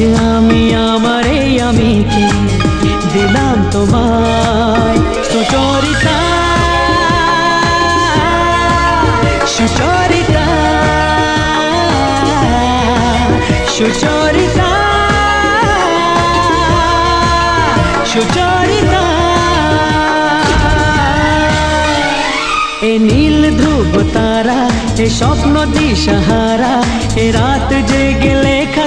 আজ আমি আমার এই আমিকে দিলাম তোমায়? সুচরিতা সুচরিতা সুচরিতা সুচরিতা। এ নীল ধ্রুব তারা, এ স্বপ্ন দিশাহারা এ রাত জেগে লেখা